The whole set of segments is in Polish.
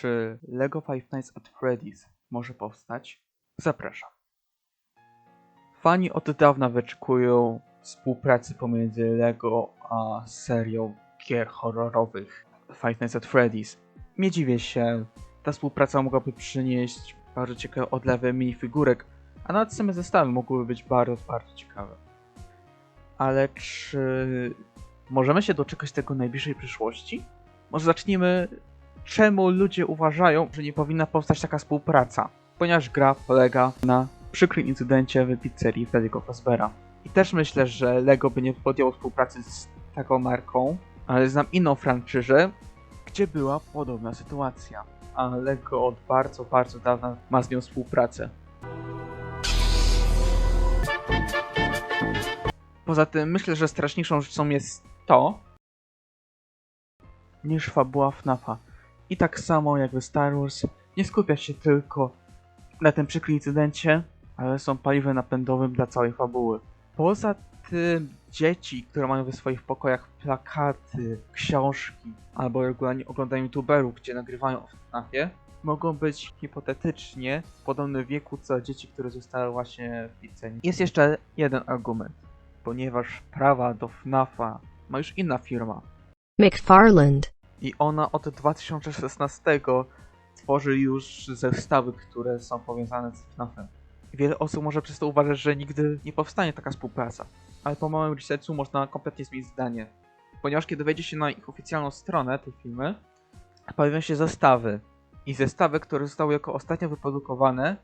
Czy LEGO Five Nights at Freddy's może powstać? Zapraszam. Fani od dawna wyczekują współpracy pomiędzy LEGO a serią gier horrorowych Five Nights at Freddy's. Nie dziwię się, ta współpraca mogłaby przynieść bardzo ciekawe odlewy minifigurek, a nawet same zestawy mogłyby być bardzo, bardzo ciekawe. Ale czy możemy się doczekać tego najbliższej przyszłości? Może zacznijmy, czemu ludzie uważają, że nie powinna powstać taka współpraca? Ponieważ gra polega na przykrym incydencie w pizzerii Freddy'ego Fazbera. I też myślę, że LEGO by nie podjęło współpracy z taką marką, ale znam inną franczyzę, gdzie była podobna sytuacja. A LEGO od bardzo, bardzo dawna ma z nią współpracę. Poza tym myślę, że straszniejszą rzeczą jest to, niż fabuła FNAFa. I tak samo jak w Star Wars, nie skupia się tylko na tym przykrym incydencie, ale są paliwem napędowym dla całej fabuły. Poza tym dzieci, które mają w swoich pokojach plakaty, książki, albo regularnie oglądają youtuberów, gdzie nagrywają o FNAFie, mogą być hipotetycznie w podobnym wieku co dzieci, które zostały właśnie w pizzerii. Jest jeszcze jeden argument, ponieważ prawa do FNAFa ma już inna firma, McFarland. I ona od 2016 tworzy już zestawy, które są powiązane z FNAFem. Wiele osób może przez to uważać, że nigdy nie powstanie taka współpraca, ale po małym researchu można kompletnie zmienić zdanie. Ponieważ kiedy wejdzie się na ich oficjalną stronę tej firmy, pojawią się zestawy. I zestawy, które zostały jako ostatnio wyprodukowane,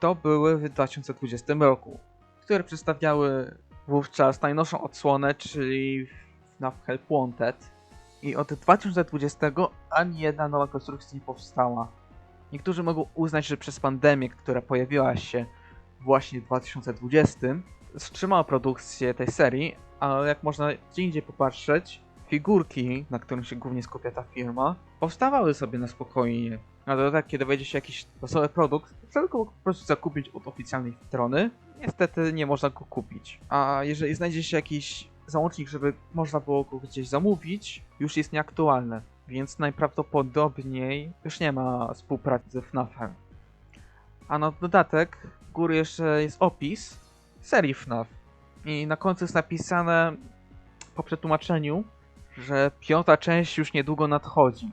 to były w 2020 roku, które przedstawiały wówczas najnowszą odsłonę, czyli FNAF Help Wanted, i od 2020 ani jedna nowa konstrukcja nie powstała. Niektórzy mogą uznać, że przez pandemię, która pojawiła się właśnie w 2020, wstrzymała produkcję tej serii, ale jak można gdzie indziej popatrzeć, figurki, na których się głównie skupia ta firma, powstawały sobie na spokojnie. Na dodatek, kiedy wejdzie się jakiś losowy produkt, trzeba go po prostu zakupić od oficjalnej strony. Niestety nie można go kupić. A jeżeli znajdzie się jakiś załącznik, żeby można było go gdzieś zamówić, już jest nieaktualne, więc najprawdopodobniej już nie ma współpracy ze FNAF-em. A na dodatek, w góry jeszcze jest opis serii FNAF. I na końcu jest napisane po przetłumaczeniu, że piąta część już niedługo nadchodzi.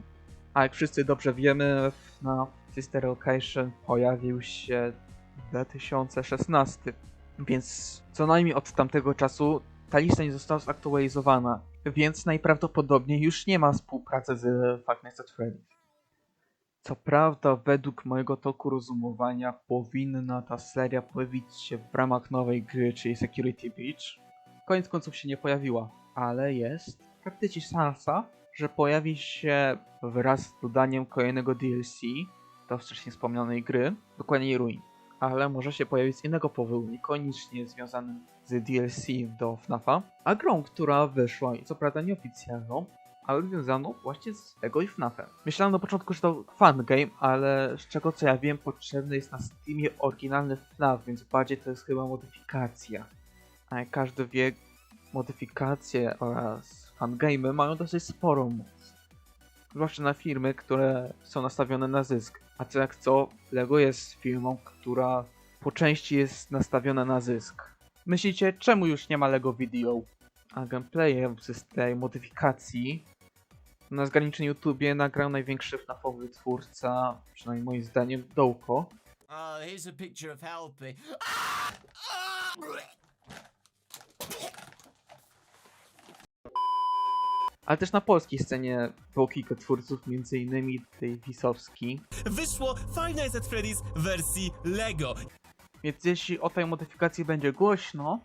A jak wszyscy dobrze wiemy, FNAF Sister Location pojawił się w 2016. Więc co najmniej od tamtego czasu ta lista nie została zaktualizowana, więc najprawdopodobniej już nie ma współpracy z Five Nights at Freddy's. Co prawda, według mojego toku rozumowania, powinna ta seria pojawić się w ramach nowej gry, czyli Security Breach. Koniec końców się nie pojawiła, ale jest praktycznie szansa, że pojawi się wraz z dodaniem kolejnego DLC do wcześniej wspomnianej gry, dokładniej Ruin. Ale może się pojawić z innego powodu, niekoniecznie związanym z DLC do FNAFa, a grą, która wyszła i co prawda nieoficjalną, ale związaną właśnie z LEGO i FNAFem. Myślałem na początku, że to fan game, ale z czego co ja wiem, potrzebny jest na Steamie oryginalny FNAF, więc bardziej to jest chyba modyfikacja. A jak każdy wie, modyfikacje oraz fangame mają dosyć sporą moc. Zwłaszcza na firmy, które są nastawione na zysk. A co jak co, LEGO jest firmą, która po części jest nastawiona na zysk. Myślicie, czemu już nie ma LEGO Video? A gameplayem z tej modyfikacji na zgranicznym YouTubie nagrał największy FNAFowy twórca, przynajmniej moim zdaniem, Dołko. Oh, here's a picture of Helpy. Ale też na polskiej scenie było kilka twórców, m.in. tej Wisowski. Wyszło Five Nights at Freddy's w wersji LEGO. Więc jeśli o tej modyfikacji będzie głośno,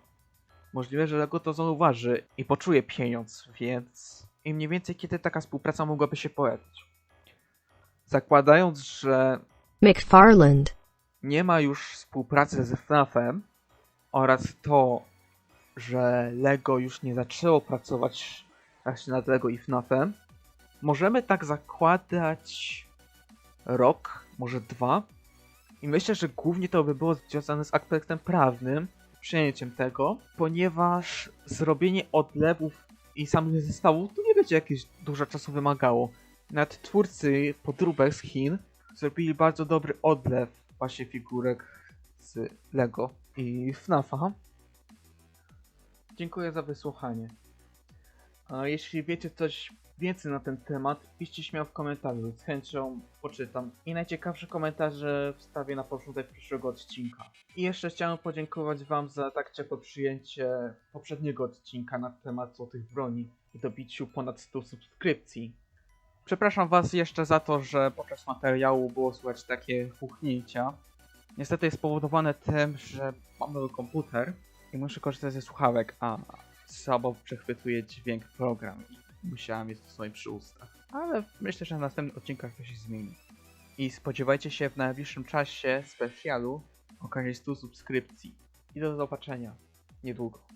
możliwe, że LEGO to zauważy i poczuje pieniądz, więc i mniej więcej kiedy taka współpraca mogłaby się pojawić. Zakładając, że McFarland. nie ma już współpracy ze FNAF-em oraz to, że LEGO już nie zaczęło pracować właśnie nad LEGO i FNAF-em, możemy tak zakładać rok, może dwa. I myślę, że głównie to by było związane z aspektem prawnym, przyjęciem tego, ponieważ zrobienie odlewów i samych zestawów to nie będzie jakieś dużo czasu wymagało. Nawet twórcy podróbek z Chin zrobili bardzo dobry odlew właśnie figurek z Lego i FNAFa. Dziękuję za wysłuchanie. A jeśli wiecie coś więcej na ten temat, piszcie śmiało w komentarzu, z chęcią poczytam. I najciekawsze komentarze wstawię na początek przyszłego odcinka. I jeszcze chciałem podziękować wam za tak ciepłe przyjęcie poprzedniego odcinka na temat złotych broni i dobiciu ponad 100 subskrypcji. Przepraszam was jeszcze za to, że podczas materiału było słychać takie huchnięcia. Niestety jest spowodowane tym, że mam nowy komputer i muszę korzystać ze słuchawek, a słabo przechwytuje dźwięk program i musiałem to swoim przy ustach. Ale myślę, że w następnych odcinkach to się zmieni. I spodziewajcie się w najbliższym czasie specjalu okazji 100 subskrypcji. I do zobaczenia niedługo.